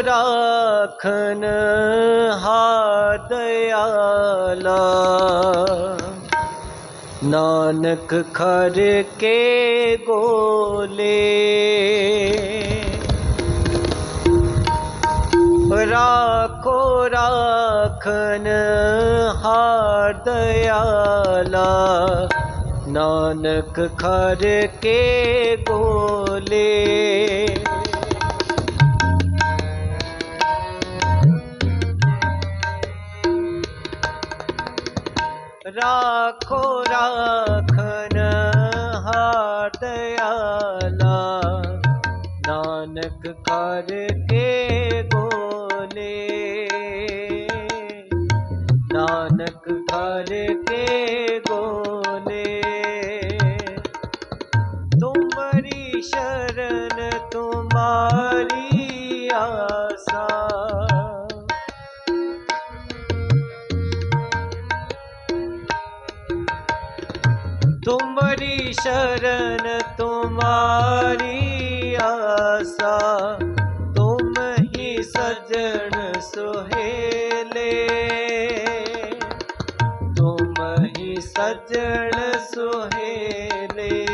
राखन हा दयाला। नानक खर के गोले। राखो राखन हार दयाला। नानक खर के गोले। রাখো রাখ। तुम्हारी शरण, तुम्हारी आशा। तुम ही सजन सुहेले। तुम ही सजन सुहेले।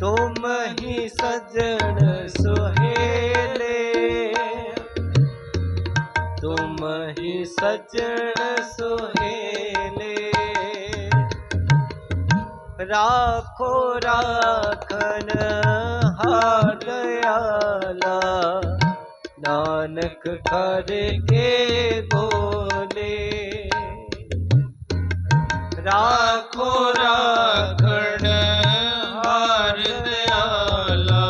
तुम ही सजन सुहेले। तुम ही सजन ਰਾਖੋ ਰਾਖਨ ਹਾਲਿਆਲਾ ਨਾਨਕ ਕਰ ਕੇ ਬੋਲੇ ਰਾਖੋ ਰਾਖਣ ਹਰ ਦਿਆਲਾ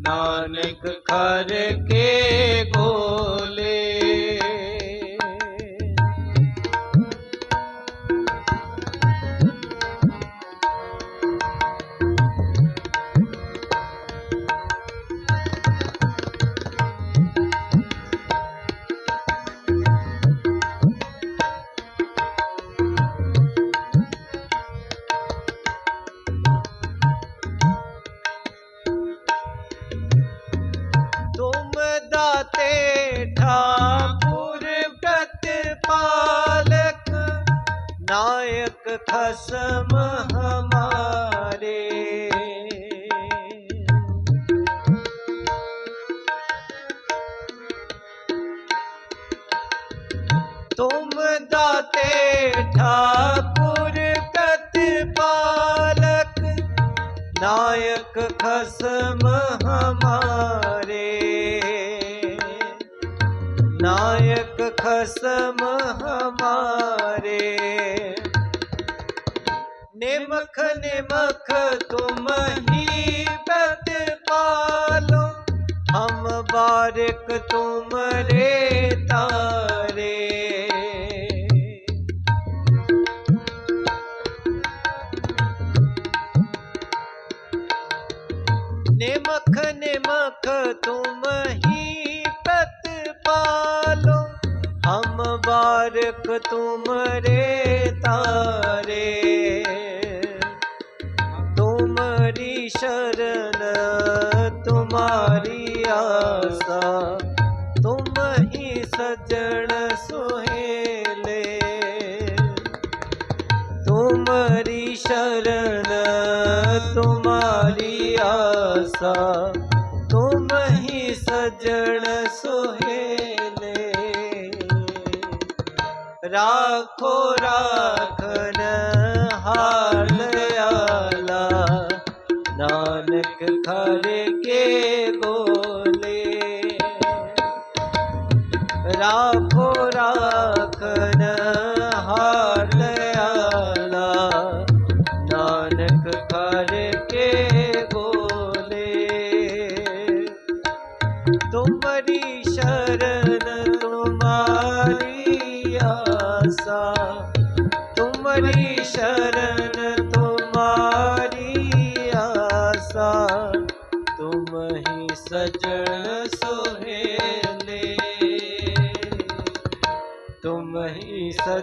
ਨਾਨਕ ਕਰ ਕੇ नायक खसम हमारे तुम दाते ठाकुर प्रतिपालक नायक खसम हमारे नायक खसम हमारे निमख निमख, तुम ही बत पालो। हम बारक तुम रे तारे। निमख निमख, तुम ही पत पालो। बारक तुम रे तारे। तुम्हारी शरण, तुम्हारी आशा। तुम ही सजन सुहेले। तुम्हारी शरण, तुम्हारी आशा। तुम ही सजन सुहेले। ਰਾਖੋ ਰਾਖਨ ਹਾਲ ਆਲਾ ਨਾਨਕ ਖਰੇ ਕੇ ਬੋਲੇ ਰਾਖੋ ਰਾਖਨ ਹਾਲ ਆਲਾ ਨਾਨਕ ਖਰੇ ਕੇ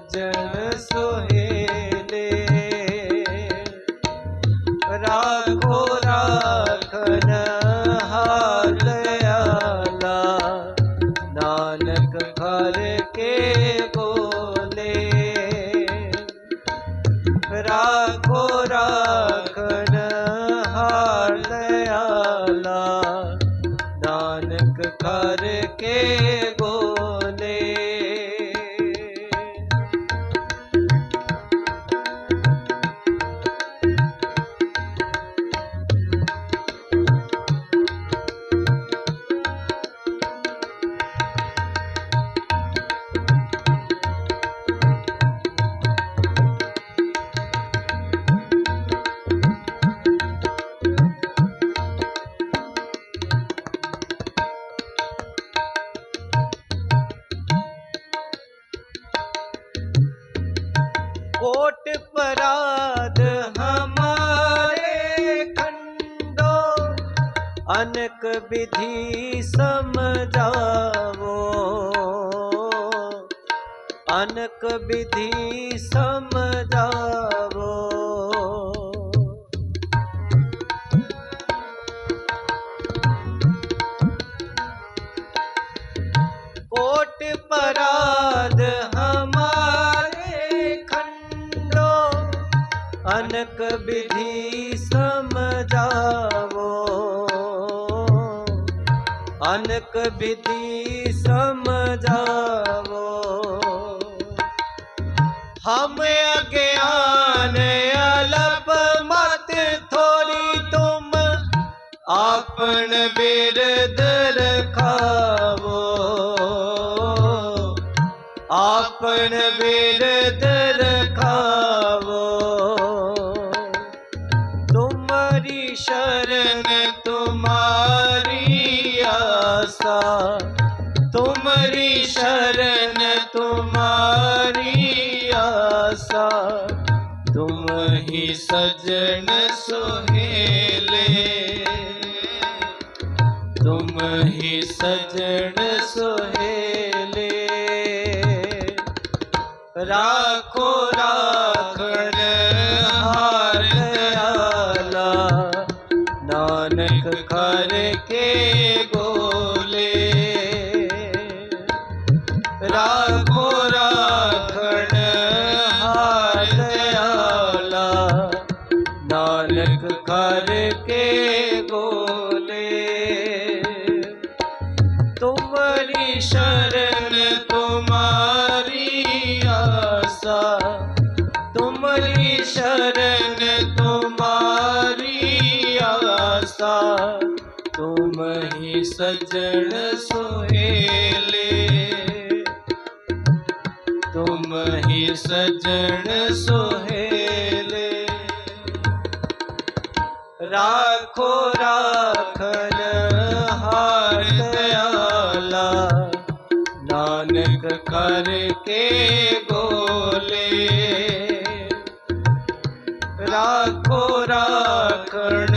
ਸੱਜਣ ਸੁਹੇਲੇ ਰਾਮ अनक विधि समझावो। अनक विधि समझावो। कोट पराध हमारे खंडो अनक विधि समझावो। अनक विधि समझावो। हम अज्ञान अलप मत थोड़ी तुम आपन बिरद सजन सोहेले। तुम ही सजन सोहेले। राखो राखन हार दयाला नानक कर के तुम्हारी शरण तुम्हारी आशा तुम ही सजन सोहेले। तुम ही सजन सोहेले। राखो राखन हार दयाला। नानक कर રાખો રાખણ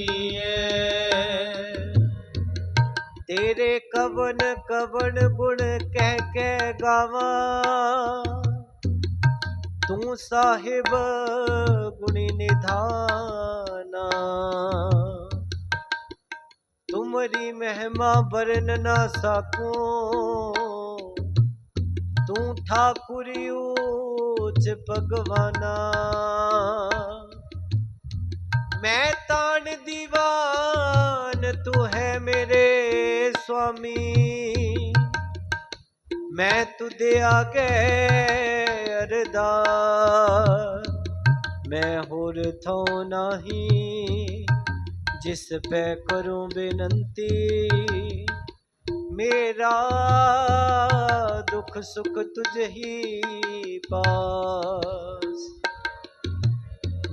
ਤੇਰੇ ਕਵਨ ਕਵਨ ਗੁਣ ਕਹਿ ਕੇ ਗਾਵਾਂ। ਤੂੰ ਸਾਹਿਬ ਗੁਣੀ ਨਿਧਾਨਾ। ਤੁਮਰੀ ਮਹਿਮਾ ਵਰਨ ਨਾ ਸਕੂ। ਤੂੰ ਠਾਕੁਰਿਉ ਚ ਭਗਵਾਨਾ। ਮੈਂ ਤਾਣ ਦੀਵਾਨ, ਤੂੰ ਹੈ ਮੇਰੇ ਸੁਆਮੀ। ਮੈਂ ਤੁਦੇ ਆਗੇ ਅਰਦਾਸ। ਮੈਂ ਹੋਰ ਥੋ ਨਹੀਂ ਜਿਸ ਪੈ ਕਰੂੰ ਬੇਨਤੀ। ਮੇਰਾ ਦੁੱਖ ਸੁਖ ਤੁਝ ਹੀ ਪਾਸ।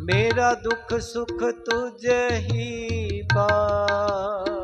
मेरा दुख सुख तुझे ही पा।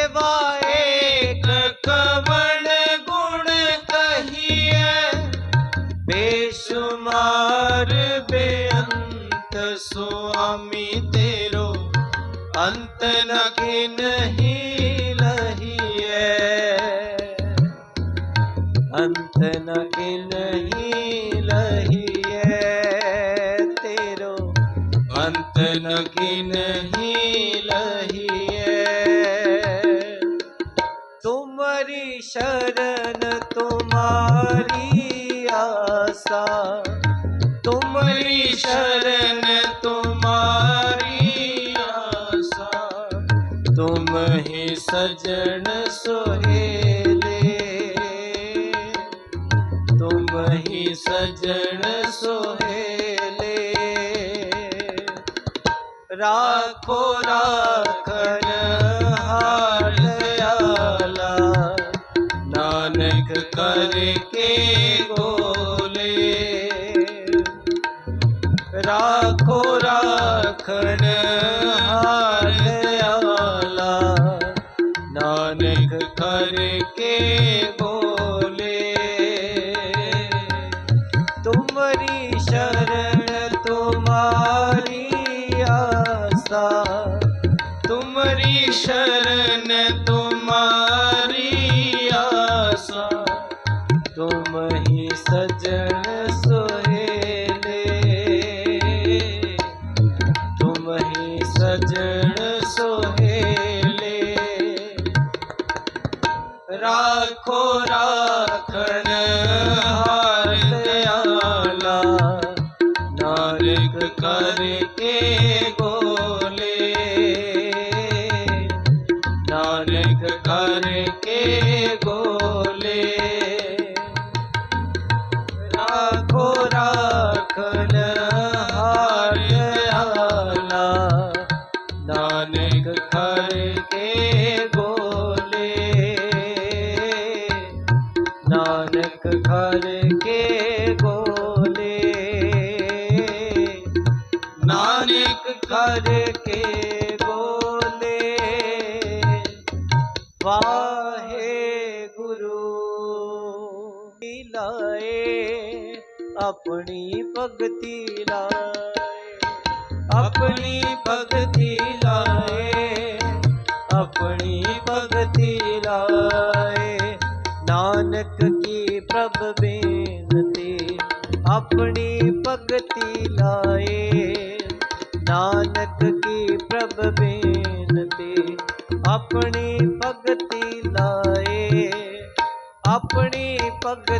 ਸੇਵਾ ਏਕ ਕਵਣ ਗੁਣ ਕਹੀਐ ਬੇਸ਼ੁਮਾਰ ਬੇਅੰਤ ਸੁਆਮੀ ਤੇਰੋ ਅੰਤ ਨਖੇ ਨਹੀਂ ਲਹੀਐ ਅੰਤ ਨਖੇ ਨਹੀਂ ਲਹੀਐ ਤੇਰੋ ਅੰਤ ਨਖੇ ਨਹੀਂ शरण तुम्हारी आशा। तुम्हारी शरण तुम्हारी आशा। तुम ही सजन सोहेले। तुम ही सजन सोहेले। राखो राख करके बोले, राखो राखन आला। नानक करके बोले, तुम्हारी शरण तुम्हारी आशा, तुम्हारी शरण तो ਨਾਨਕ ਕਰਕੇ ਬੋਲੇ ਵਾਹੇ ਗੁਰੂ ਲਾਏ ਆਪਣੀ ਭਗਤੀ ਲਾਏ। ਆਪਣੀ ਭਗਤੀ ਲਾਏ। ਆਪਣੀ ਭਗਤੀ ਲਾਏ। ਨਾਨਕ ਕੀ ਪ੍ਰਭ ਬੇਨਤੀ। ਆਪਣੀ ਭਗਤੀ ਲਾਏ। সব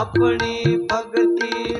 ਆਪਣੀ ਭਗਤੀ